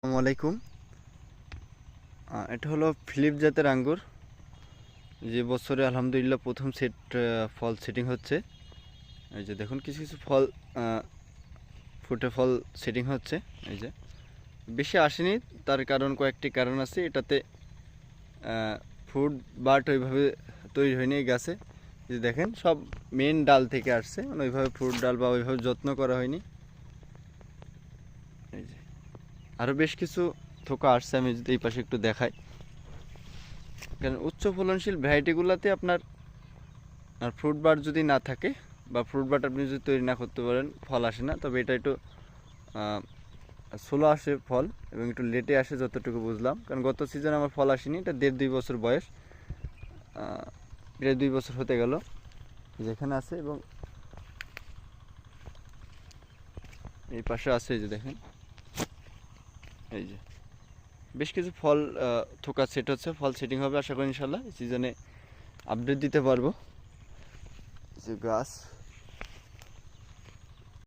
আসসালামু আলাইকুম। এটা হলো ফিলিপ জাতের আঙ্গুর। যে বছরে আলহামদুলিল্লাহ প্রথম সেট ফল সেটিং হচ্ছে। এই যে দেখুন, কিছু কিছু ফল ফুটে ফল সেটিং হচ্ছে। এই যে। বেশি আসেনি, তার কারণ কয়েকটি কারণ আছে। এটাতে ফুড বাট ওইভাবে তৈরি হয়নি গাছে। যে দেখেন, সব মেন ডাল থেকে আসছে। মানে ওইভাবে ফ্রুট ডাল বা ওইভাবে যত্ন করা হয়নি। এই যে। আরও বেশ কিছু থোকা আসছে, আমি যদি এই পাশে একটু দেখাই। কারণ উচ্চ ফলনশীল ভ্যারাইটিগুলোতে আপনার, আর ফ্রুট বার যদি না থাকে, বা ফ্রুট বার আপনি যদি তৈরি না করতে পারেন, ফল আসে না। তবে এটা একটু স্লো আসে ফল, এবং একটু লেটে আসে যতটুকু বুঝলাম। কারণ গত সিজনে আমার ফল আসেনি, এটা দেড় দুই বছর বয়স। প্রায় দুই বছর হতে গেল, যেখানে আছে এবং এই পাশে আছে যে দেখেন। এই যে। বেশ কিছু ফল থোকা সেট হচ্ছে। ফল সেটিং হবে আশা করি ইনশাল্লাহ সিজনে আপডেট দিতে পারব। যে গাছ।